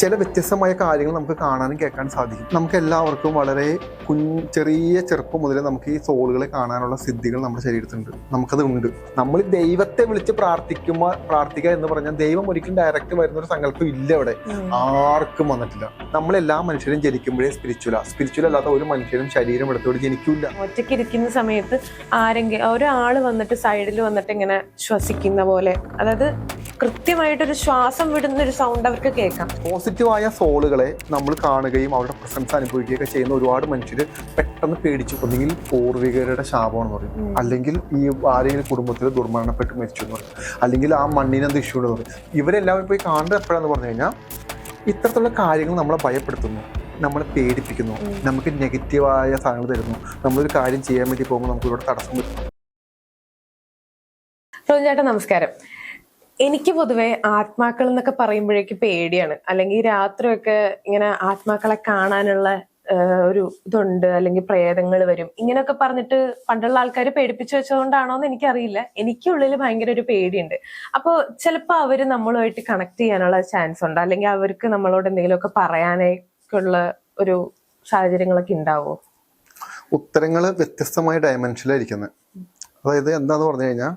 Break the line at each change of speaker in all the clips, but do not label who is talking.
ചില വ്യത്യസ്തമായ കാര്യങ്ങൾ നമുക്ക് കാണാനും കേൾക്കാനും സാധിക്കും. നമുക്ക് എല്ലാവർക്കും വളരെ കുഞ്ഞ് ചെറിയ ചെറുപ്പം മുതലേ നമുക്ക് ഈ സോളുകളെ കാണാനുള്ള സിദ്ധികൾ നമ്മുടെ ശരീരത്തിലുണ്ട്. നമുക്കത് ഉണ്ട്. നമ്മൾ ദൈവത്തെ വിളിച്ച് പ്രാർത്ഥിക്കുമ്പോൾ പ്രാർത്ഥിക്കുക എന്ന് പറഞ്ഞാൽ ദൈവം ഒരിക്കലും ഡയറക്റ്റ് വരുന്ന ഒരു സങ്കല്പം ഇല്ല ഇവിടെ. ആർക്കും വന്നിട്ടില്ല. നമ്മളെല്ലാ മനുഷ്യരും ജനിക്കുമ്പോഴേ സ്പിരിച്വല സ്പിരിച്വൽ അല്ലാത്ത ഒരു മനുഷ്യരും ശരീരം എടുത്തോട് ജനിക്കില്ല.
ഒറ്റയ്ക്ക് ഇരിക്കുന്ന സമയത്ത് ആരെങ്കിലും ഒരാൾ വന്നിട്ട് സൈഡിൽ വന്നിട്ട് ഇങ്ങനെ ശ്വസിക്കുന്ന പോലെ. അതായത് കൃത്യമായിട്ടൊരു ശ്വാസം വിടുന്ന ഒരു സൗണ്ട് അവർക്ക് കേൾക്കാം.
പോസിറ്റീവായ സോളുകളെ നമ്മൾ കാണുകയും അവരുടെ പ്രസൻസ് അനുഭവിക്കുകയൊക്കെ ചെയ്യുന്ന ഒരുപാട് മനുഷ്യർ പെട്ടെന്ന് പേടിച്ചു. ഒന്നെങ്കിൽ പൂർവികരുടെ ശാപമെന്ന് പറയും. അല്ലെങ്കിൽ ഈ ആരെങ്കിലും കുടുംബത്തിൽ ദുർമരണപ്പെട്ട് മരിച്ചു എന്ന് പറയും. അല്ലെങ്കിൽ ആ മണ്ണിനെന്ത് ഇഷ്യൂ എന്ന് പറയും. ഇവരെല്ലാവരും പോയി കാണുന്നത് എപ്പോഴാന്ന് പറഞ്ഞു കഴിഞ്ഞാൽ ഇത്തരത്തിലുള്ള കാര്യങ്ങൾ നമ്മളെ ഭയപ്പെടുത്തുന്നു. നമ്മളെ പേടിപ്പിക്കുന്നു. നമുക്ക് നെഗറ്റീവായ സാധനങ്ങൾ തരുന്നു. നമ്മളൊരു കാര്യം ചെയ്യാൻ വേണ്ടി പോകുമ്പോൾ നമുക്ക് ഇവിടെ തടസ്സം വരുന്നു.
ചേട്ടാ നമസ്കാരം. എനിക്ക് പൊതുവെ ആത്മാക്കൾ എന്നൊക്കെ പറയുമ്പോഴേക്ക് പേടിയാണ്. അല്ലെങ്കിൽ രാത്രിയൊക്കെ ഇങ്ങനെ ആത്മാക്കളെ കാണാനുള്ള ഒരു ഇതുണ്ട് അല്ലെങ്കിൽ പ്രേതങ്ങൾ വരും. ഇങ്ങനെയൊക്കെ പറഞ്ഞിട്ട് പണ്ടുള്ള ആൾക്കാർ പേടിപ്പിച്ചു വെച്ചതുകൊണ്ടാണോ എന്ന് എനിക്കറിയില്ല. എനിക്കുള്ളിൽ ഭയങ്കര ഒരു പേടിയുണ്ട്. അപ്പോൾ ചിലപ്പോൾ അവർ നമ്മളുമായിട്ട് കണക്ട് ചെയ്യാനുള്ള ചാൻസ് ഉണ്ട്. അല്ലെങ്കിൽ അവർക്ക് നമ്മളോട് എന്തെങ്കിലുമൊക്കെ പറയാനേക്കുള്ള ഒരു സാഹചര്യങ്ങളൊക്കെ ഉണ്ടാവോ?
ഉത്തരങ്ങൾ വ്യത്യസ്തമായ ഡയമെൻഷനിലായിരിക്കുന്നത് അതായത് എന്താന്ന് പറഞ്ഞു കഴിഞ്ഞാൽ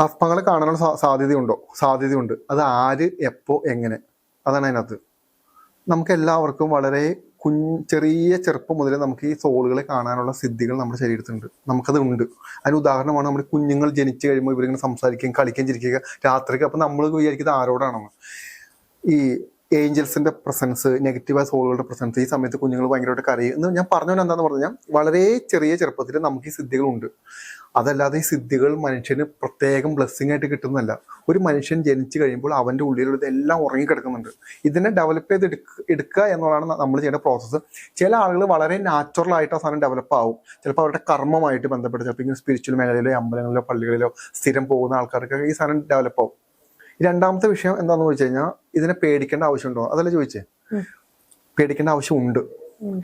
ആത്മാക്കളെ കാണാനുള്ള സാധ്യതയുണ്ടോ? സാധ്യതയുണ്ട്. അത് ആര് എപ്പോ എങ്ങനെ? അതാണ് അതിനകത്ത്. നമുക്ക് എല്ലാവർക്കും വളരെ കുഞ്ഞ് ചെറിയ ചെറുപ്പം മുതലേ നമുക്ക് ഈ സോളുകളെ കാണാനുള്ള സിദ്ധികൾ നമ്മുടെ ശരീരത്തിലുണ്ട്. നമുക്കത് ഉണ്ട്. അതിന് ഉദാഹരണമാണ് നമ്മുടെ കുഞ്ഞുങ്ങൾ ജനിച്ചു കഴിയുമ്പോൾ ഇവരിങ്ങനെ സംസാരിക്കുകയും കളിക്കുകയും ചിരിക്കുക രാത്രിക്ക് അപ്പം നമ്മൾ വിചാരിക്കുന്നത് ആരോടാണെന്ന്. ഈ ഏഞ്ചൽസിന്റെ പ്രസൻസ് നെഗറ്റീവായ സോളുകളുടെ പ്രസൻസ് ഈ സമയത്ത് കുഞ്ഞുങ്ങൾ ഭയങ്കരമായിട്ട് കരയും. എന്ന് ഞാൻ പറഞ്ഞവൻ എന്താണെന്ന് പറഞ്ഞാൽ വളരെ ചെറിയ ചെറുപ്പത്തിൽ നമുക്ക് ഈ സിദ്ധികളുണ്ട്. അതല്ലാതെ ഈ സിദ്ധികൾ മനുഷ്യന് പ്രത്യേകം ബ്ലെസ്സിങ് ആയിട്ട് കിട്ടുന്നതല്ല. ഒരു മനുഷ്യൻ ജനിച്ചു കഴിയുമ്പോൾ അവന്റെ ഉള്ളിലുള്ളത് എല്ലാം ഉറങ്ങിക്കിടക്കുന്നുണ്ട്. ഇതിനെ ഡെവലപ്പ് ചെയ്ത് എടുക്കുക എന്നുള്ളതാണ് നമ്മൾ ചെയ്യേണ്ട പ്രോസസ്സ് ചില ആളുകൾ വളരെ നാച്ചുറൽ ആയിട്ട് ആ സാധനം ഡെവലപ്പ് ആവും. ചിലപ്പോൾ അവരുടെ കർമ്മമായിട്ട് ബന്ധപ്പെട്ട് ചിലപ്പോൾ ഇങ്ങനെ സ്പിരിച്വൽ മേഖലയിലോ അമ്പലങ്ങളിലോ പള്ളികളിലോ സ്ഥിരം പോകുന്ന ആൾക്കാർക്കൊക്കെ ഈ സാധനം ഡെവലപ്പ് ആവും. രണ്ടാമത്തെ വിഷയം എന്താണെന്ന് ചോദിച്ചു കഴിഞ്ഞാൽ ഇതിനെ പേടിക്കേണ്ട ആവശ്യമുണ്ടോ? അതല്ല ചോദിച്ചേ. പേടിക്കേണ്ട ആവശ്യമുണ്ട്.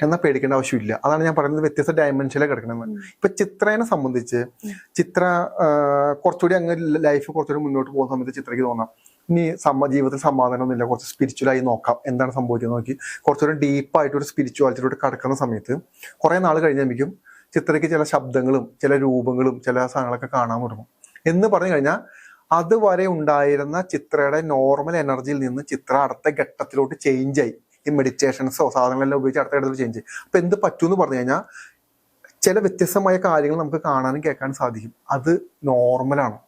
എന്നാൽ പേടിക്കേണ്ട ആവശ്യമില്ല. അതാണ് ഞാൻ പറയുന്നത് വ്യത്യസ്ത ഡയമെൻഷനിലേക്ക് കിടക്കണമെന്ന് ഇപ്പൊ ചിത്രേനെ സംബന്ധിച്ച് ചിത്ര കുറച്ചുകൂടി അങ്ങ് ലൈഫ് കുറച്ചുകൂടി മുന്നോട്ട് പോകുന്ന സമയത്ത് ചിത്രയ്ക്ക് തോന്നാം. ഇനി സമ്മ ജീവിതത്തിൽ സമാധാനമൊന്നുമില്ല. കുറച്ച് സ്പിരിച്വലായി നോക്കാം. എന്താണ് സംഭവിക്കുന്നത് നോക്കി. കുറച്ചുകൂടി ഡീപ്പായിട്ട് ഒരു സ്പിരിച്വാലിറ്റിയിലോട്ട് കടക്കുന്ന സമയത്ത് കുറെ നാൾ കഴിഞ്ഞാൽ ചിത്രയ്ക്ക് ചില ശബ്ദങ്ങളും ചില രൂപങ്ങളും ചില സാധനങ്ങളൊക്കെ കാണാൻ തുടങ്ങും. എന്ന് പറഞ്ഞു കഴിഞ്ഞാൽ അതുവരെ ഉണ്ടായിരുന്ന ചിത്രയുടെ നോർമൽ എനർജിയിൽ നിന്ന് ചിത്ര അടുത്ത ഘട്ടത്തിലോട്ട് ചേഞ്ച് ആയി. ഈ മെഡിറ്റേഷൻസോ സാധനങ്ങളെല്ലാം ഉപയോഗിച്ച് അടുത്ത ഘട്ടത്തിൽ ചേഞ്ച് ആയി. അപ്പൊ എന്ത് പറ്റൂന്ന് പറഞ്ഞു കഴിഞ്ഞാൽ ചില വ്യത്യസ്തമായ കാര്യങ്ങൾ നമുക്ക് കാണാനും കേൾക്കാനും സാധിക്കും. അത് നോർമലാണ്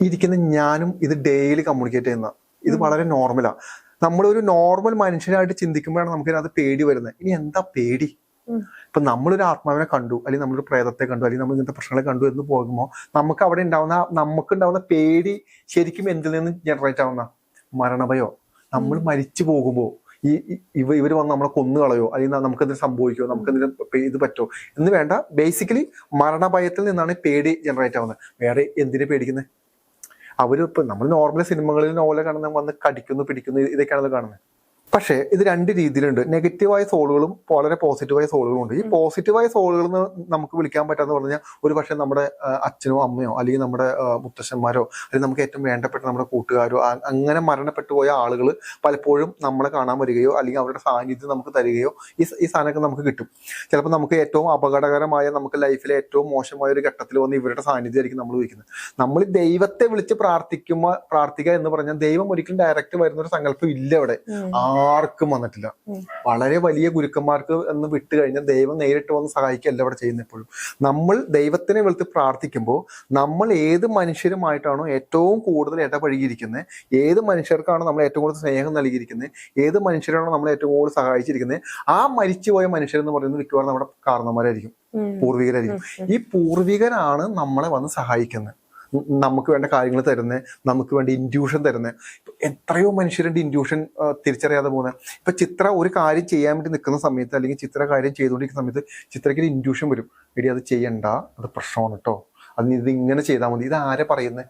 ഇരിക്കുന്ന ഞാനും ഇത് ഡെയിലി കമ്മ്യൂണിക്കേറ്റ് ചെയ്യുന്ന ഇത് വളരെ നോർമലാണ് നമ്മളൊരു നോർമൽ മനുഷ്യനായിട്ട് ചിന്തിക്കുമ്പോഴാണ് നമുക്ക് അത് പേടി വരുന്നത്. ഇനി എന്താ പേടി. ഇപ്പൊ നമ്മളൊരു ആത്മാവിനെ കണ്ടു അല്ലെങ്കിൽ നമ്മളൊരു പ്രേതത്തെ കണ്ടു അല്ലെങ്കിൽ നമ്മൾ ഇങ്ങനത്തെ പ്രശ്നങ്ങളെ കണ്ടു എന്ന് പോകുമ്പോൾ നമുക്ക് അവിടെ ഉണ്ടാവുന്ന നമുക്ക് ഉണ്ടാവുന്ന പേടി ശരിക്കും എന്തിൽ നിന്ന് ജനറേറ്റ് ആവുന്ന? മരണഭയോ? നമ്മൾ മരിച്ചു പോകുമ്പോൾ ഈ ഇവ ഇവർ വന്ന് നമ്മളെ കൊന്നു കളയോ അല്ലെങ്കിൽ നമുക്ക് എന്തെങ്കിലും സംഭവിക്കോ നമുക്ക് എന്തെങ്കിലും ഇത് പറ്റോ? എന്ന് വേണ്ട. ബേസിക്കലി മരണഭയത്തിൽ നിന്നാണ് പേടി ജനറേറ്റ് ആവുന്നത്. വേറെ എന്തിനെ പേടിക്കുന്നത് അവർ നമ്മൾ നോർമൽ സിനിമകളിൽ നോവലെ കാണുന്ന വന്ന് കടിക്കുന്നു പിടിക്കുന്നു ഇതൊക്കെയാണല്ലോ കാണുന്നത് പക്ഷേ ഇത് രണ്ട് രീതിയിലുണ്ട്. നെഗറ്റീവായ സോളുകളും വളരെ പോസിറ്റീവായ സോളുകളും ഉണ്ട്. ഈ പോസിറ്റീവായ സോളുകൾ നമുക്ക് വിളിക്കാൻ പറ്റാന്ന് പറഞ്ഞാൽ ഒരു പക്ഷേ നമ്മുടെ അച്ഛനോ അമ്മയോ അല്ലെങ്കിൽ നമ്മുടെ മുത്തശ്ശന്മാരോ അല്ലെങ്കിൽ നമുക്ക് ഏറ്റവും വേണ്ടപ്പെട്ട നമ്മുടെ കൂട്ടുകാരോ അങ്ങനെ മരണപ്പെട്ടു പോയ ആളുകൾ പലപ്പോഴും നമ്മളെ കാണാൻ വരികയോ അല്ലെങ്കിൽ അവരുടെ സാന്നിധ്യം നമുക്ക് തരികയോ ഈ ഈ സാധനമൊക്കെ നമുക്ക് കിട്ടും. ചിലപ്പോൾ നമുക്ക് ഏറ്റവും അപകടകരമായ നമുക്ക് ലൈഫിലെ ഏറ്റവും മോശമായ ഒരു ഘട്ടത്തിൽ വന്ന് ഇവരുടെ സാന്നിധ്യമായിരിക്കും നമ്മൾ വിളിക്കുന്നത്. നമ്മൾ ദൈവത്തെ വിളിച്ച് പ്രാർത്ഥിക്കുമ്പോൾ പ്രാർത്ഥിക്കുക എന്ന് പറഞ്ഞാൽ ദൈവം ഒരിക്കലും ഡയറക്റ്റ് വരുന്ന ഒരു സങ്കല്പം ഇല്ല അവിടെ
ഉം.
ആർക്കും വന്നിട്ടില്ല. വളരെ വലിയ ഗുരുക്കന്മാർക്ക് എന്ന് വിട്ട് കഴിഞ്ഞാൽ ദൈവം നേരിട്ട് വന്ന് സഹായിക്കുകയല്ല ഇവിടെ ചെയ്യുന്ന എപ്പോഴും. നമ്മൾ ദൈവത്തിനെ വെളുത്ത് പ്രാർത്ഥിക്കുമ്പോൾ നമ്മൾ ഏത് മനുഷ്യരുമായിട്ടാണോ ഏറ്റവും കൂടുതൽ ഇടപഴകിയിരിക്കുന്നത് ഏത് മനുഷ്യർക്കാണോ നമ്മൾ ഏറ്റവും കൂടുതൽ സ്നേഹം നൽകിയിരിക്കുന്നത് ഏത് മനുഷ്യരാണോ നമ്മൾ ഏറ്റവും കൂടുതൽ സഹായിച്ചിരിക്കുന്നത് ആ മരിച്ചുപോയ മനുഷ്യരെന്ന് പറയുന്നത് മിക്കവാറും നമ്മുടെ കാരണന്മാരായിരിക്കും പൂർവികരായിരിക്കും. ഈ പൂർവികരാണ് നമ്മളെ വന്ന് സഹായിക്കുന്നത്. നമുക്ക് വേണ്ട കാര്യങ്ങൾ തരുന്നത് നമുക്ക് വേണ്ട ഇൻഡ്യൂഷൻ തരുന്നത് എത്രയോ മനുഷ്യരുടെ ഇൻഡ്യൂഷൻ തിരിച്ചറിയാതെ പോകുന്നത് ഇപ്പൊ ചിത്ര ഒരു കാര്യം ചെയ്യാൻ വേണ്ടി നിൽക്കുന്ന സമയത്ത് അല്ലെങ്കിൽ ചിത്ര കാര്യം ചെയ്തുകൊണ്ടിരിക്കുന്ന സമയത്ത് ചിത്രയ്ക്ക് ഒരു ഇൻഡ്യൂഷൻ വരും. എടി അത് ചെയ്യണ്ട. അത് പ്രശ്നമാണ് കേട്ടോ അത് ഇത് ഇങ്ങനെ ചെയ്താൽ മതി. ഇത് ആരെ പറയുന്നത്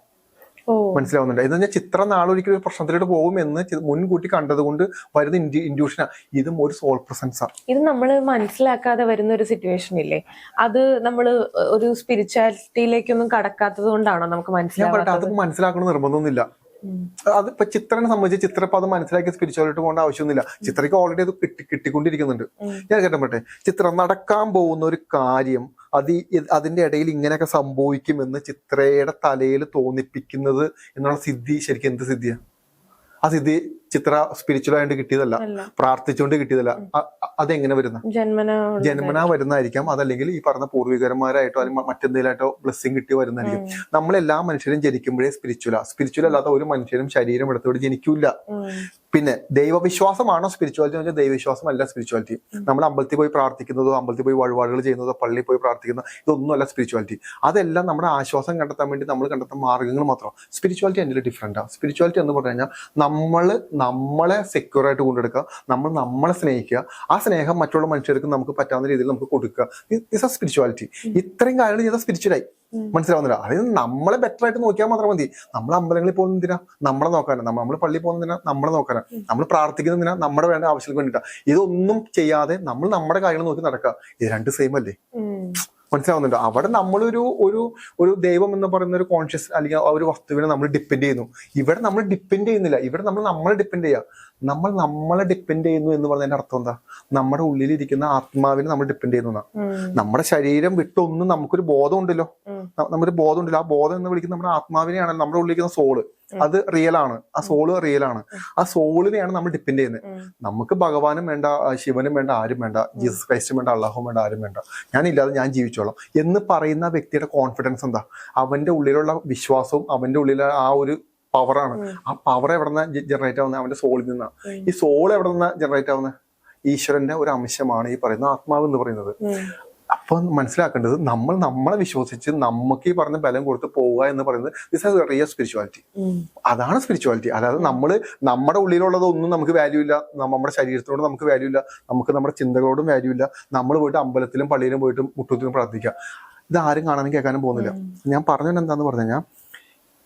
മനസ്സിലാവുന്നുണ്ട്. എന്ന് പറഞ്ഞാൽ ചിത്ര നാളൊരിക്കലും പ്രശ്നത്തിലോട്ട് പോകുമെന്ന് എന്ന് മുൻകൂട്ടി കണ്ടതുകൊണ്ട് വരുന്ന ഇൻഡ്യൂഷനാ ഇതും ഒരു സോൾ പ്രസൻസാണ്
ഇത് നമ്മൾ മനസ്സിലാക്കാതെ വരുന്ന ഒരു സിറ്റുവേഷൻ ഇല്ലേ? അത് നമ്മൾ ഒരു സ്പിരിച്വാലിറ്റിയിലേക്കൊന്നും കടക്കാത്തത് കൊണ്ടാണോ നമുക്ക് മനസ്സിലാക്കാം
അത് മനസ്സിലാക്കണം നിർബന്ധമൊന്നുമില്ല. അത് ഇപ്പൊ ചിത്രനെ സംബന്ധിച്ച് ചിത്ര ഇപ്പൊ അത് മനസ്സിലാക്കി സ്പിരിച്വാലിറ്റി പോകേണ്ട ആവശ്യമൊന്നുമില്ല. ചിത്രയ്ക്ക് ഓൾറെഡി അത് കിട്ടി കിട്ടിക്കൊണ്ടിരിക്കുന്നുണ്ട്. ഞാൻ കേട്ടോ പറ്റേ ചിത്രം നടക്കാൻ പോകുന്ന ഒരു കാര്യം അത് അതിന്റെ ഇടയിൽ ഇങ്ങനെയൊക്കെ സംഭവിക്കുമെന്ന് ചിത്രയുടെ തലയിൽ തോന്നിപ്പിക്കുന്നത് എന്നുള്ള സിദ്ധി ശരിക്കും എന്ത് സിദ്ധിയാ? ആ സിദ്ധി ചിത്ര സ്പിരിച്വൽ ആയിട്ട് കിട്ടിയതല്ല. പ്രാർത്ഥിച്ചുകൊണ്ട് കിട്ടിയതല്ല. അതെങ്ങനെ വരുന്ന?
ജന്മന
വരുന്നതായിരിക്കാം. അതല്ലെങ്കിൽ ഈ പറഞ്ഞ പൂർവികരന്മാരായിട്ടോ അല്ലെങ്കിൽ മറ്റെന്തെങ്കിലുമായിട്ടോ ബ്ലെസ്സിങ് കിട്ടി വരുന്നതായിരിക്കും. നമ്മളെല്ലാ മനുഷ്യരും ജനിക്കുമ്പോഴേ സ്പിരിച്വല സ്പിരിച്വൽ അല്ലാത്ത ഒരു മനുഷ്യരും ശരീരം എടുത്തോട് ജനിക്കൂല പിന്നെ ദൈവവിശ്വാസമാണോ സ്പിരിച്വാലിറ്റി എന്ന് വെച്ചാൽ ദൈവവിശ്വാസം അല്ല സ്പിരിച്വാലിറ്റി നമ്മൾ അമ്പലത്തിൽ പോയി പ്രാർത്ഥിക്കുന്നതോ അമ്പലത്തിൽ പോയി വഴിപാടുകൾ ചെയ്യുന്നതോ പള്ളിയിൽ പോയി പ്രാർത്ഥിക്കുന്നതോ ഇതൊന്നും അല്ല സ്പിരിച്വാലിറ്റി അതെല്ലാം നമ്മുടെ ആശ്വാസം കണ്ടെത്താൻ വേണ്ടി നമ്മൾ കണ്ടെത്തുന്ന മാർഗങ്ങൾ മാത്രം. സ്പിരിച്വാലിറ്റി അതിന്റെ ഡിഫറെന്റാണ് സ്പിരിച്വാലിറ്റി എന്ന് പറഞ്ഞു കഴിഞ്ഞാൽ നമ്മൾ നമ്മളെ സെക്യൂർ ആയിട്ട് കൊണ്ടെടുക്കുക നമ്മൾ നമ്മളെ സ്നേഹിക്കുക ആ സ്നേഹം മറ്റുള്ള മനുഷ്യർക്ക് നമുക്ക് പറ്റാവുന്ന രീതിയിൽ നമുക്ക് കൊടുക്കുക. ഇസ് ആ സ്പിരിച്വാലിറ്റി ഇത്രയും കാര്യങ്ങൾ ചെയ്താൽ സ്പിരിച്വലായി മനസ്സിലാവുന്നില്ല? അതായത് നമ്മളെ ബെറ്റർ ആയിട്ട് നോക്കിയാൽ മാത്രം മതി. നമ്മൾ അമ്പലങ്ങളിൽ പോകുന്ന എന്തിനാ? നമ്മളെ നോക്കാനാണ് നമ്മൾ പള്ളി പള്ളിയിൽ പോകുന്നതിനാ നമ്മളെ നോക്കാനാണ് നമ്മൾ പ്രാർത്ഥിക്കുന്നതിനാ നമ്മുടെ വേണ്ട ആവശ്യങ്ങൾക്ക് വേണ്ടിട്ടാ ഇതൊന്നും ചെയ്യാതെ നമ്മൾ നമ്മുടെ കാര്യങ്ങൾ നോക്കി നടക്കുക. ഇത് രണ്ട് സെയിം അല്ലേ? മനസ്സിലാവുന്നുണ്ട്. അവിടെ നമ്മളൊരു ഒരു ഒരു ദൈവം എന്ന് പറയുന്ന ഒരു കോൺഷ്യസ് അല്ലെങ്കിൽ ആ ഒരു വസ്തുവിനെ നമ്മൾ ഡിപ്പെൻഡ് ചെയ്യുന്നു. ഇവിടെ നമ്മൾ ഡിപ്പെൻഡ് ചെയ്യുന്നില്ല. ഇവിടെ നമ്മൾ നമ്മളെ ഡിപ്പെൻഡ് ചെയ്യുക നമ്മൾ നമ്മളെ ഡിപ്പെൻഡ് ചെയ്യുന്നു എന്ന് പറഞ്ഞതിന്റെ അർത്ഥം എന്താ? നമ്മുടെ ഉള്ളിലിരിക്കുന്ന ആത്മാവിനെ നമ്മൾ ഡിപ്പെൻഡ് ചെയ്യുന്ന നമ്മുടെ ശരീരം വിട്ടൊന്നും നമുക്കൊരു ബോധം ഉണ്ടല്ലോ നമ്മുടെ ബോധം ഉണ്ടല്ലോ ആ ബോധം എന്ന് വിളിക്കുന്ന നമ്മുടെ ആത്മാവിനെയാണല്ലോ നമ്മുടെ ഉള്ളിലിരിക്കുന്ന സോൾ അത് റിയൽ ആണ്. ആ സോൾ റിയൽ ആണ്. ആ സോളിനെയാണ് നമ്മൾ ഡിപ്പെൻഡ് ചെയ്യുന്നത്. നമുക്ക് ഭഗവാനും വേണ്ട ശിവനും വേണ്ട ആരും വേണ്ട ജീസസ് ക്രൈസ്റ്റും വേണ്ട അള്ളാഹും വേണ്ട ആരും വേണ്ട. ഞാനില്ലാതെ ഞാൻ ജീവിച്ചോളാം. എന്ന് പറയുന്ന വ്യക്തിയുടെ കോൺഫിഡൻസ് എന്താ? അവന്റെ ഉള്ളിലുള്ള വിശ്വാസവും അവന്റെ ഉള്ളിലെ ആ ഒരു പവറാണ് ആ പവർ എവിടെ നിന്ന് ജനറേറ്റ് ആവുന്നത് അവന്റെ സോളിൽ നിന്നാണ് ഈ സോൾ എവിടെ നിന്ന് ജനറേറ്റ് ആവുന്നത് ഈശ്വരന്റെ ഒരു അംശമാണ് ഈ പറയുന്ന ആത്മാവ് എന്ന് പറയുന്നത്. അപ്പൊ മനസ്സിലാക്കേണ്ടത് നമ്മൾ നമ്മളെ വിശ്വസിച്ച് നമുക്ക് ഈ പറഞ്ഞ ബലം കൊടുത്ത് പോവുക എന്ന് പറയുന്നത് ദിസ് ആസ് റിയൽ സ്പിരിച്വാലിറ്റി അതാണ് സ്പിരിച്വാലിറ്റി അതായത് നമ്മൾ നമ്മുടെ ഉള്ളിലുള്ളതൊന്നും നമുക്ക് വാല്യൂ ഇല്ല. നമ്മുടെ ശരീരത്തിനോട് നമുക്ക് വാല്യൂ ഇല്ല. നമുക്ക് നമ്മുടെ ചിന്തകളോടും വാല്യൂ ഇല്ല. നമ്മൾ പോയിട്ട് അമ്പലത്തിലും പള്ളിയിലും പോയിട്ട് മുട്ടത്തിലും പ്രാർത്ഥിക്കുക ഇത് ആരും കാണാനും കേൾക്കാനും പോകുന്നില്ല. ഞാൻ പറഞ്ഞത് എന്താന്ന് പറഞ്ഞു കഴിഞ്ഞാൽ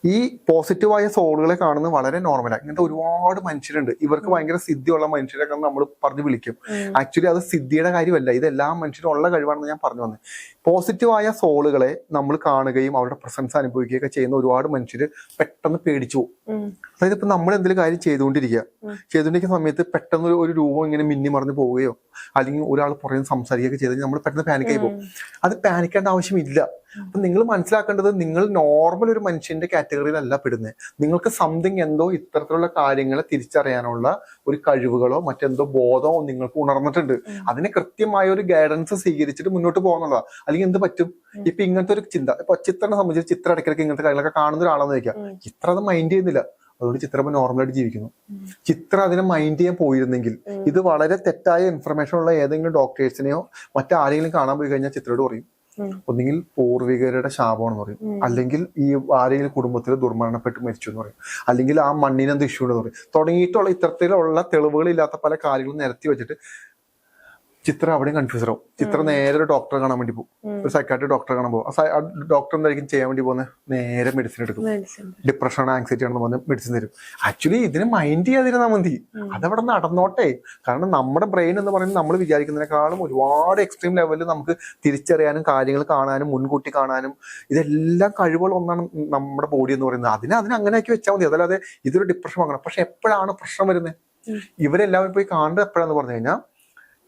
ഈ പോസിറ്റീവായ സോളുകളെ കാണുന്നത് വളരെ നോർമലാണ് ഇങ്ങനത്തെ ഒരുപാട് മനുഷ്യരുണ്ട്. ഇവർക്ക് ഭയങ്കര സിദ്ധിയുള്ള മനുഷ്യരൊക്കെ നമ്മൾ പറഞ്ഞു വിളിക്കും. ആക്ച്വലി അത് സിദ്ധിയുടെ കാര്യമല്ല. ഇത് എല്ലാ മനുഷ്യരും ഉള്ള കഴിവാണെന്ന് ഞാൻ പറഞ്ഞു വന്നത് പോസിറ്റീവായ സോളുകളെ നമ്മൾ കാണുകയും അവരുടെ പ്രസൻസ് അനുഭവിക്കുകയൊക്കെ ചെയ്യുന്ന ഒരുപാട് മനുഷ്യർ പെട്ടെന്ന് പേടിച്ചു പോകും അതായത് ഇപ്പൊ നമ്മൾ എന്തെങ്കിലും കാര്യം ചെയ്തുകൊണ്ടിരിക്കുക. ചെയ്തുകൊണ്ടിരിക്കുന്ന സമയത്ത് പെട്ടെന്ന് ഒരു- രൂപം ഇങ്ങനെ മിന്നി മറിഞ്ഞു പോവുകയോ അല്ലെങ്കിൽ ഒരാൾ പുറകെ സംസാരിക്കുകയൊക്കെ ചെയ്ത് നമ്മൾ പെട്ടെന്ന് പാനിക്കായി പോകും അത് പാനിക്കേണ്ട ആവശ്യമില്ല. അപ്പൊ നിങ്ങൾ മനസ്സിലാക്കേണ്ടത് നിങ്ങൾ നോർമൽ ഒരു മനുഷ്യന്റെ കാറ്റഗറിയിലല്ല പെടുന്നത് നിങ്ങൾക്ക് സംതിങ് എന്തോ ഇത്തരത്തിലുള്ള കാര്യങ്ങളെ തിരിച്ചറിയാനുള്ള ഒരു കഴിവുകളോ മറ്റെന്തോ ബോധമോ നിങ്ങൾക്ക് ഉണർന്നിട്ടുണ്ട്. അതിനെ കൃത്യമായ ഒരു ഗൈഡൻസ് സ്വീകരിച്ചിട്ട് മുന്നോട്ട് പോകുന്നതാ അല്ലെങ്കിൽ എന്ത് പറ്റും? ഇപ്പൊ ഇങ്ങനത്തെ ഒരു ചിന്ത ഇപ്പൊ ചിത്രനെ സംബന്ധിച്ച് ചിത്ര ഇടയ്ക്കിടയ്ക്ക് ഇങ്ങനത്തെ കാര്യങ്ങളൊക്കെ കാണുന്ന ഒരാളാന്ന് വെക്കാം ചിത്ര അത് മൈൻഡ് ചെയ്യുന്നില്ല. അതുകൊണ്ട് ചിത്രം നോർമലായിട്ട് ജീവിക്കുന്നു. ചിത്രം അതിനെ മൈൻഡ് ചെയ്യാൻ പോയിരുന്നെങ്കിൽ ഇത് വളരെ തെറ്റായ ഇൻഫർമേഷൻ ഉള്ള ഏതെങ്കിലും ഡോക്ടേഴ്സിനെയോ മറ്റാരെങ്കിലും കാണാൻ പോയി കഴിഞ്ഞാൽ ചിത്രയോട് പറയും. ഒന്നുകിൽ പൂർവികരുടെ ശാപമാണെന്ന് പറയും. അല്ലെങ്കിൽ ഈ ആരെങ്കിലും കുടുംബത്തിൽ ദുർമരണപ്പെട്ട് മരിച്ചു എന്ന് പറയും. അല്ലെങ്കിൽ ആ മണ്ണിനെന്ത് ഇഷ്യൂ എന്ന് പറയും. തുടങ്ങിയിട്ടുള്ള ഇത്തരത്തിലുള്ള തെളിവുകളില്ലാത്ത പല കാര്യങ്ങളും നിരത്തി വെച്ചിട്ട് ചിത്ര അവിടെയും കൺഫ്യൂസ് ആവും. ചിത്ര നേരെ ഒരു ഡോക്ടറെ കാണാൻ വേണ്ടി പോകും. ഒരു സൈക്കാട്രി ഡോക്ടറെ കാണാൻ പോകും. ആ ഡോക്ടർ എന്തായിരിക്കും ചെയ്യാൻ വേണ്ടി പോകുന്നത് നേരെ മെഡിസിൻ എടുക്കും. ഡിപ്രഷൻ ആങ്സൈറ്റി ആണെന്ന് പറഞ്ഞ് മെഡിസിൻ തരും. ആക്ച്വലി ഇതിന് മൈൻഡ് ചെയ്യാതിരുന്നാൽ മതി. അതവിടെ നടന്നോട്ടെ. കാരണം നമ്മുടെ ബ്രെയിൻ എന്ന് പറയുന്നത് നമ്മൾ വിചാരിക്കുന്നതിനേക്കാളും ഒരുപാട് എക്സ്ട്രീം ലെവലിൽ നമുക്ക് തിരിച്ചറിയാനും കാര്യങ്ങൾ കാണാനും മുൻകൂട്ടി കാണാനും ഇതെല്ലാം കഴിവുകൾ ഒന്നാണ് നമ്മുടെ ബോഡി എന്ന് പറയുന്നത്. അതിനെ അതിനെ അങ്ങനെയാക്കി വെച്ചാൽ മതി. അതല്ലാതെ ഇതൊരു ഡിപ്രഷൻ വാങ്ങണം. പക്ഷെ എപ്പോഴാണ് പ്രശ്നം വരുന്നത് ഇവരെല്ലാവരും പോയി കാണേണ്ടത് എപ്പോഴാന്ന് പറഞ്ഞു കഴിഞ്ഞാൽ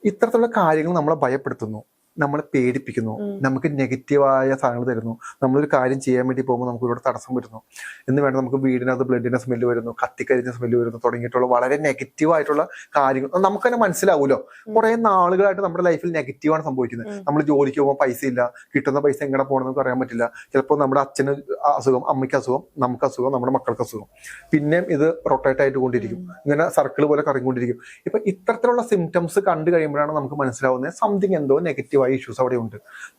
ഇത്തരത്തിലുള്ള കാര്യങ്ങൾ നമ്മളെ ഭയപ്പെടുത്തുന്നു. നമ്മളെ പേടിപ്പിക്കുന്നു. നമുക്ക് നെഗറ്റീവായ സാധനങ്ങൾ തരുന്നു. നമ്മളൊരു കാര്യം ചെയ്യാൻ വേണ്ടി പോകുമ്പോൾ നമുക്ക് ഇവിടെ തടസ്സം വരുന്നു. എന്ന് വേണ്ട നമുക്ക് വീടിനകത്ത് ബ്ലഡിന്റെ സ്മെല്ല് വരുന്നു കത്തിക്കരിഞ്ഞ സ്മെല്ല് വരുന്നു തുടങ്ങിയിട്ടുള്ള വളരെ നെഗറ്റീവ് ആയിട്ടുള്ള കാര്യങ്ങൾ. നമുക്ക് തന്നെ മനസ്സിലാവുമല്ലോ കുറെ നാളുകളായിട്ട് നമ്മുടെ ലൈഫിൽ നെഗറ്റീവാണ് സംഭവിക്കുന്നത്. നമ്മൾ ജോലിക്ക് പോകുമ്പോൾ പൈസ ഇല്ല കിട്ടുന്ന പൈസ എങ്ങനെ പോകണമെന്ന് നമുക്ക് അറിയാൻ പറ്റില്ല. ചിലപ്പോൾ നമ്മുടെ അച്ഛന് അസുഖം അമ്മയ്ക്ക് അസുഖം നമുക്ക് അസുഖം നമ്മുടെ മക്കൾക്ക് അസുഖം. പിന്നെയും ഇത് റൊട്ടേറ്റ് ആയിട്ട് കൊണ്ടിരിക്കും. ഇങ്ങനെ സർക്കിൾ പോലെ കറങ്ങിക്കൊണ്ടിരിക്കും. ഇപ്പൊ ഇത്തരത്തിലുള്ള സിംറ്റംസ് കണ്ടു കഴിയുമ്പോഴാണ് നമുക്ക് മനസ്സിലാവുന്നത് സംതിങ് എന്തോ നെഗറ്റീവായ ഇഷ്യൂസ് അവിടെ ഉണ്ട്.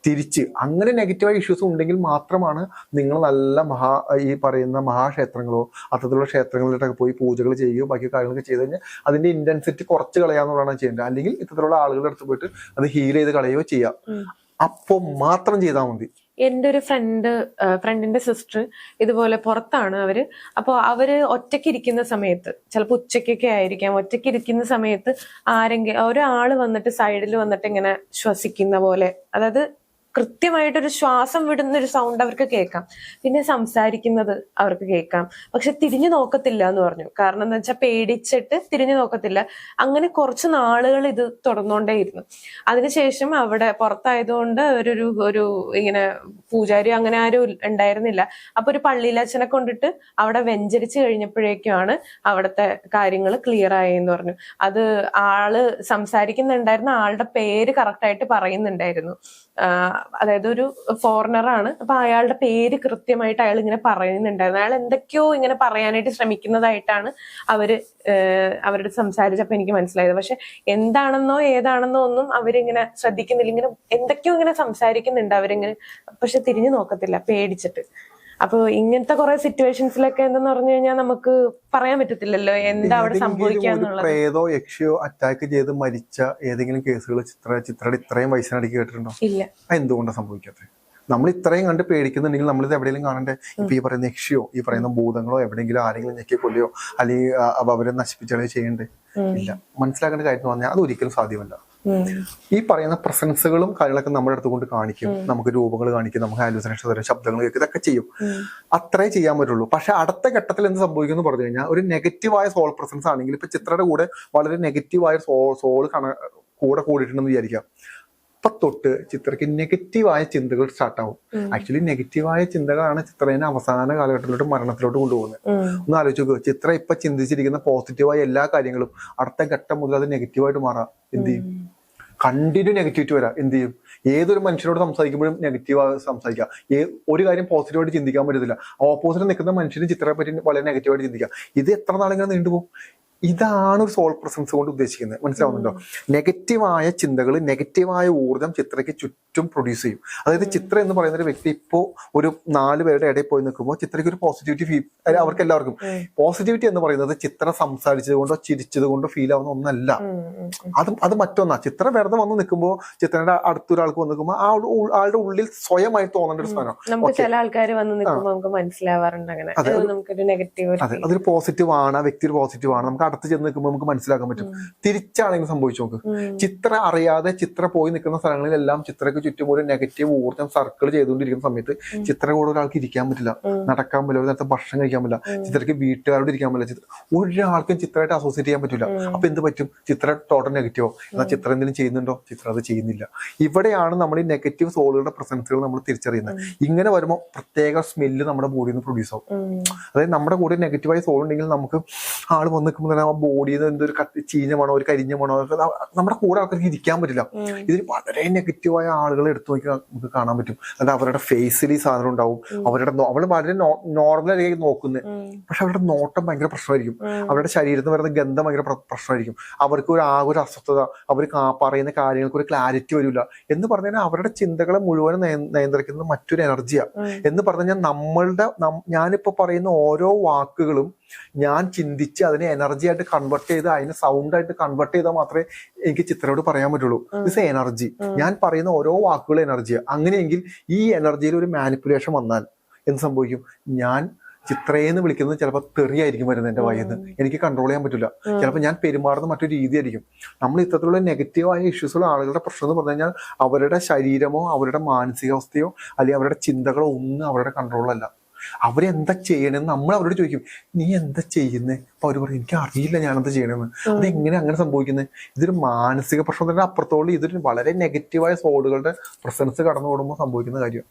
തിരിച്ച് അങ്ങനെ നെഗറ്റീവായ ഇഷ്യൂസ് ഉണ്ടെങ്കിൽ മാത്രമാണ് നിങ്ങൾ നല്ല മഹാ ഈ പറയുന്ന മഹാക്ഷേത്രങ്ങളോ അത്തരത്തിലുള്ള ക്ഷേത്രങ്ങളിലൊക്കെ പോയി പൂജകൾ ചെയ്യുകയോ ബാക്കി കാര്യങ്ങളൊക്കെ ചെയ്ത് കഴിഞ്ഞാൽ അതിന്റെ ഇന്റൻസിറ്റി കുറച്ച് കളയാന്നുള്ളതാണ് ചെയ്യേണ്ടത്. അല്ലെങ്കിൽ ഇത്തരത്തിലുള്ള ആളുകളുടെ അടുത്ത് പോയിട്ട് അത് ഹീൽ ചെയ്ത് കളയുകയോ ചെയ്യാം. അപ്പോൾ മാത്രം ചെയ്താൽ മതി.
എന്റെ ഒരു ഫ്രണ്ട് ഫ്രണ്ടിന്റെ സിസ്റ്റർ ഇതുപോലെ പുറത്താണ് അവർ. അപ്പോൾ അവർ ഒറ്റയ്ക്ക് ഇരിക്കുന്ന സമയത്ത് ചിലപ്പോൾ ഉച്ചയ്ക്കൊക്കെ ആയിരിക്കാം ഒറ്റയ്ക്ക് ഇരിക്കുന്ന സമയത്ത് ആരെങ്കിലും ഒരാൾ വന്നിട്ട് സൈഡിൽ വന്നിട്ട് ഇങ്ങനെ ശ്വസിക്കുന്ന പോലെ അതായത് കൃത്യമായിട്ടൊരു ശ്വാസം വിടുന്ന ഒരു സൗണ്ട് അവർക്ക് കേൾക്കാം. പിന്നെ സംസാരിക്കുന്നത് അവർക്ക് കേൾക്കാം. പക്ഷെ തിരിഞ്ഞു നോക്കത്തില്ല എന്ന് പറഞ്ഞു. കാരണം എന്താ വെച്ചാൽ പേടിച്ചിട്ട് തിരിഞ്ഞു നോക്കത്തില്ല. അങ്ങനെ കുറച്ച് നാളുകൾ ഇത് തുടർന്നുകൊണ്ടേയിരുന്നു അതിനുശേഷം അവിടെ പുറത്തായതുകൊണ്ട് ഒരു ഒരു ഇങ്ങനെ പൂജാരി അങ്ങനെ ആരും ഉണ്ടായിരുന്നില്ല. അപ്പൊ ഒരു പള്ളിയിലച്ഛനെ കൊണ്ടിട്ട് അവിടെ വെഞ്ചരിച്ച് കഴിഞ്ഞപ്പോഴേക്കുമാണ് അവിടുത്തെ കാര്യങ്ങൾ ക്ലിയർ ആയെന്ന് പറഞ്ഞു. അത് ആൾ സംസാരിക്കുന്നുണ്ടായിരുന്ന ആളുടെ പേര് കറക്റ്റായിട്ട് പറയുന്നുണ്ടായിരുന്നു. അതായത് ഒരു ഫോറിനറാണ് അപ്പൊ അയാളുടെ പേര് കൃത്യമായിട്ട് അയാൾ ഇങ്ങനെ പറയുന്നുണ്ടായിരുന്നു. അയാൾ എന്തൊക്കെയോ ഇങ്ങനെ പറയാനായിട്ട് ശ്രമിക്കുന്നതായിട്ടാണ് അവർ അവരുടെ സംസാരിച്ചപ്പോ എനിക്ക് മനസ്സിലായത്. പക്ഷെ എന്താണെന്നോ ഏതാണെന്നോ ഒന്നും അവരിങ്ങനെ ശ്രദ്ധിക്കുന്നില്ല. ഇങ്ങനെ എന്തൊക്കെയോ ഇങ്ങനെ സംസാരിക്കുന്നുണ്ട് അവരിങ്ങനെ. പക്ഷെ തിരിഞ്ഞു നോക്കത്തില്ല പേടിച്ചിട്ട്. അപ്പൊ ഇങ്ങനത്തെ കുറെ സിറ്റുവേഷൻസിലൊക്കെ എന്തെന്ന് പറഞ്ഞു കഴിഞ്ഞാൽ നമുക്ക് പറയാൻ പറ്റത്തില്ലല്ലോ എന്താ അവിടെ സംഭവിക്കാന്നുള്ളത്.
പ്രേതോ യക്ഷിയോ അറ്റാക്ക് ചെയ്ത് മരിച്ച ഏതെങ്കിലും കേസുകൾ ചിത്ര ചിത്രയുടെ ഇത്രയും വയസ്സിനടിക്ക് കേട്ടിട്ടുണ്ടോ?
ഇല്ല.
എന്തുകൊണ്ടാണ് സംഭവിക്കാത്തത് നമ്മൾ ഇത്രയും കണ്ട് പേടിക്കുന്നുണ്ടെങ്കിൽ നമ്മൾ ഇത് എവിടെയെങ്കിലും കാണണ്ടേ? ഇപ്പൊ ഈ പറയുന്ന യക്ഷിയോ ഈ പറയുന്ന ഭൂതങ്ങളോ എവിടെയെങ്കിലും ആരെങ്കിലും ഞെക്കി കൊല്ലിയോ അല്ലെങ്കിൽ അവരെ നശിപ്പിച്ചാലോ ചെയ്യണ്ടേ? ഇല്ല. മനസ്സിലാക്കേണ്ട കാര്യം പറഞ്ഞാൽ അത് ഒരിക്കലും സാധ്യമല്ല. ഈ പറയുന്ന പ്രസൻസുകളും കാര്യങ്ങളൊക്കെ നമ്മുടെ അടുത്ത് കൊണ്ട് കാണിക്കും. നമുക്ക് രൂപങ്ങൾ കാണിക്കും നമുക്ക് ഹാലുസിനേഷൻ തരും ശബ്ദങ്ങൾ കേൾക്കും ഇതൊക്കെ ചെയ്യും. അത്രേ ചെയ്യാൻ പറ്റുള്ളൂ. പക്ഷെ അടുത്ത ഘട്ടത്തിൽ എന്ത് സംഭവിക്കും എന്ന് പറഞ്ഞു കഴിഞ്ഞാൽ ഒരു നെഗറ്റീവായ സോൾ പ്രസൻസ് ആണെങ്കിൽ ഇപ്പൊ ചിത്രയുടെ കൂടെ വളരെ നെഗറ്റീവായ സോൾ സോൾ കണ കൂടെ കൂടിയിട്ടുണ്ടെന്ന് വിചാരിക്കാം. അപ്പൊ തൊട്ട് ചിത്രയ്ക്ക് നെഗറ്റീവായ ചിന്തകൾ സ്റ്റാർട്ട് ആവും. ആക്ച്വലി നെഗറ്റീവായ ചിന്തകളാണ് ചിത്രേനെ അവസാന കാലഘട്ടത്തിലോട്ട് മരണത്തിലോട്ട് കൊണ്ടുപോകുന്നത്. ഒന്ന് ആലോചിച്ച് നോക്കുക ചിത്ര ഇപ്പൊ ചിന്തിച്ചിരിക്കുന്ന പോസിറ്റീവായ എല്ലാ കാര്യങ്ങളും അടുത്ത ഘട്ടം മുതൽ അത് നെഗറ്റീവായിട്ട് മാറാം. എന്ത് ചെയ്യും? കണ്ടിന്യൂ നെഗറ്റിവിറ്റി വരാം. എന്ത് ചെയ്യും? ഏതൊരു മനുഷ്യനോട് സംസാരിക്കുമ്പോഴും നെഗറ്റീവ് സംസാരിക്കുക. ഏ- ഒരു കാര്യം പോസിറ്റീവായിട്ട് ചിന്തിക്കാൻ പറ്റത്തില്ല. ഓപ്പോസിറ്റ് നിൽക്കുന്ന മനുഷ്യന് ചിത്രത്തെ പറ്റി വളരെ നെഗറ്റീവായിട്ട് ചിന്തിക്കാം. ഇത് എത്ര നാളിങ്ങനെ നീണ്ടുപോകും ഇതാണ് ഒരു സോൾ പ്രസൻസ് കൊണ്ട് ഉദ്ദേശിക്കുന്നത്. മനസ്സിലാവുന്നുണ്ടോ? നെഗറ്റീവായ ചിന്തകൾ നെഗറ്റീവായ ഊർജം ചിത്രയ്ക്ക് ചുറ്റും പ്രൊഡ്യൂസ് ചെയ്യും. അതായത് ചിത്ര എന്ന് പറയുന്ന ഒരു വ്യക്തി ഇപ്പോ ഒരു നാല് പേരുടെ ഇടയിൽ പോയി നിൽക്കുമ്പോൾ ചിത്രയ്ക്ക് ഒരു പോസിറ്റിവിറ്റി ഫീൽ അവർക്ക് എല്ലാവർക്കും. പോസിറ്റിവിറ്റി എന്ന് പറയുന്നത് ചിത്ര സംസാരിച്ചത് കൊണ്ടോ ചിരിച്ചത് കൊണ്ടോ ഫീൽ ആവുന്ന ഒന്നല്ല. അത് അത് മറ്റൊന്നാ. ചിത്ര വെറുതെ വന്ന് നിൽക്കുമ്പോൾ ചിത്രയുടെ അടുത്തൊരാൾക്ക് വന്ന് നിൽക്കുമ്പോൾ ആ ആളുടെ ഉള്ളിൽ സ്വയമായി തോന്നേണ്ട ഒരു സാധനം.
ചില ആൾക്കാർ വന്ന് നിൽക്കുമ്പോൾ നമുക്ക് മനസ്സിലാവാറുണ്ട് അങ്ങനെ.
അതൊരു പോസിറ്റീവ് ആണ് ആ വ്യക്തി ഒരു പോസിറ്റീവ് ആണ്. നമുക്ക് അടുത്ത് ചെന്ന് നിൽക്കുമ്പോൾ നമുക്ക് മനസ്സിലാക്കാൻ പറ്റും. തിരിച്ചാണെങ്കിൽ സംഭവിച്ചു നോക്ക്. ചിത്ര അറിയാതെ ചിത്ര പോയി നിൽക്കുന്ന സ്ഥലങ്ങളിലെല്ലാം ചിത്രയ്ക്ക് ചുറ്റും ഒരു നെഗറ്റീവ് ഊർജം സർക്കിൾ ചെയ്തുകൊണ്ടിരിക്കുന്ന സമയത്ത് ചിത്ര കൂടെ ഒരാൾക്ക് ഇരിക്കാൻ പറ്റില്ല. നടക്കാൻ പറ്റില്ല ഒരു നേരത്തെ ഭക്ഷണം കഴിക്കാൻ പറ്റില്ല ചിത്രയ്ക്ക് വീട്ടുകാരോട് ഇരിക്കാൻ പറ്റില്ല ചിത്ര ഒരാൾക്കും ചിത്രമായിട്ട് അസോസിയേറ്റ് ചെയ്യാൻ പറ്റില്ല അപ്പൊ എന്ത് പറ്റും? ചിത്ര ടോട്ടൽ നെഗറ്റീവോ എന്നാൽ ചിത്രം എന്തെങ്കിലും ചെയ്യുന്നുണ്ടോ? ചിത്രം അത് ചെയ്യുന്നില്ല. ഇവിടെയാണ് നമ്മൾ ഈ നെഗറ്റീവ് സോളുകളുടെ പ്രസൻസുകൾ നമ്മൾ തിരിച്ചറിയുന്നത്. ഇങ്ങനെ വരുമ്പോൾ പ്രത്യേക സ്മെല്ല് നമ്മുടെ ബോഡിയിൽ നിന്ന് പ്രൊഡ്യൂസ് ആവും. അതായത് നമ്മുടെ കൂടെ നെഗറ്റീവായ സോൾ ഉണ്ടെങ്കിൽ നമുക്ക് ആൾ വന്ന് നിൽക്കുമ്പോൾ തന്നെ ആ ബോഡിയിൽ നിന്ന് എന്തൊരു ചീഞ്ഞ മണോ ഒരു കരിഞ്ഞ മണോ നമ്മുടെ കൂടെ ആൾക്കാർക്ക് ഇരിക്കാൻ പറ്റില്ല. ഇതിൽ വളരെ നെഗറ്റീവായ ആളുകളെ എടുത്തു നോക്കി നമുക്ക് കാണാൻ പറ്റും. അത് അവരുടെ ഫേസിൽ ഈ സാധനം ഉണ്ടാവും. അവരുടെ അവൾ വളരെ ആയിരിക്കും നോക്കുന്നത് പക്ഷെ അവരുടെ നോട്ടം ഭയങ്കര പ്രശ്നമായിരിക്കും. അവരുടെ ശരീരത്തിൽ വരുന്ന ഗന്ധം ഭയങ്കര പ്രശ്നമായിരിക്കും. അവർക്ക് ഒരു ആ ഒരു അസ്വസ്ഥത അവർ പറയുന്ന കാര്യങ്ങൾക്ക് ഒരു ക്ലാരിറ്റി വരില്ല. എന്ന് പറഞ്ഞാൽ കഴിഞ്ഞാൽ അവരുടെ ചിന്തകളെ മുഴുവൻ നിയ- നിയന്ത്രിക്കുന്നത് മറ്റൊരു എനർജിയാണ് എന്ന് പറഞ്ഞാൽ കഴിഞ്ഞാൽ നമ്മളുടെ ഞാനിപ്പോ പറയുന്ന ഓരോ വാക്കുകളും ഞാൻ ചിന്തിച്ച് അതിനെ എനർജി ആയിട്ട് കൺവെർട്ട് ചെയ്ത് അതിനെ സൗണ്ട് ആയിട്ട് കൺവെർട്ട് ചെയ്താൽ മാത്രമേ എനിക്ക് ചിത്രയോട് പറയാൻ പറ്റുള്ളൂ. ദിസ് എനർജി ഞാൻ പറയുന്ന ഓരോ വാക്കുകളും എനർജിയാണ് അങ്ങനെയെങ്കിൽ ഈ എനർജിയിൽ ഒരു മാനിപ്പുലേഷൻ വന്നാൽ എന്ത് സംഭവിക്കും? ഞാൻ ചിത്രയെന്ന് വിളിക്കുന്നത് ചിലപ്പോൾ തെറിയായിരിക്കും വരുന്നത് എന്റെ വായിന്ന്. എനിക്ക് കൺട്രോൾ ചെയ്യാൻ പറ്റില്ല. ചിലപ്പോൾ ഞാൻ പെരുമാറുന്ന മറ്റൊരു രീതിയായിരിക്കും. നമ്മൾ ഇത്തരത്തിലുള്ള നെഗറ്റീവായ ഇഷ്യൂസുള്ള ആളുകളുടെ പ്രശ്നം എന്ന് പറഞ്ഞു കഴിഞ്ഞാൽ അവരുടെ ശരീരമോ അവരുടെ മാനസികാവസ്ഥയോ അല്ലെങ്കിൽ അവരുടെ ചിന്തകളോ ഒന്നും അവരുടെ കൺട്രോളല്ല അവരെന്താ ചെയ്യണമെന്ന് നമ്മൾ അവരോട് ചോദിക്കും നീ എന്താ ചെയ്യുന്നേ? അപ്പൊ അവർ പറയും എനിക്ക് അറിയില്ല ഞാൻ എന്താ ചെയ്യണമെന്ന് അത് എങ്ങനെ അങ്ങനെ സംഭവിക്കുന്നത് ഇതൊരു മാനസിക പ്രശ്നം തന്നെ അപ്പുറത്തോളം ഇതൊരു വളരെ നെഗറ്റീവായ സോളുകളുടെ പ്രസൻസ് കടന്നു കൂടുമ്പോൾ സംഭവിക്കുന്ന കാര്യം.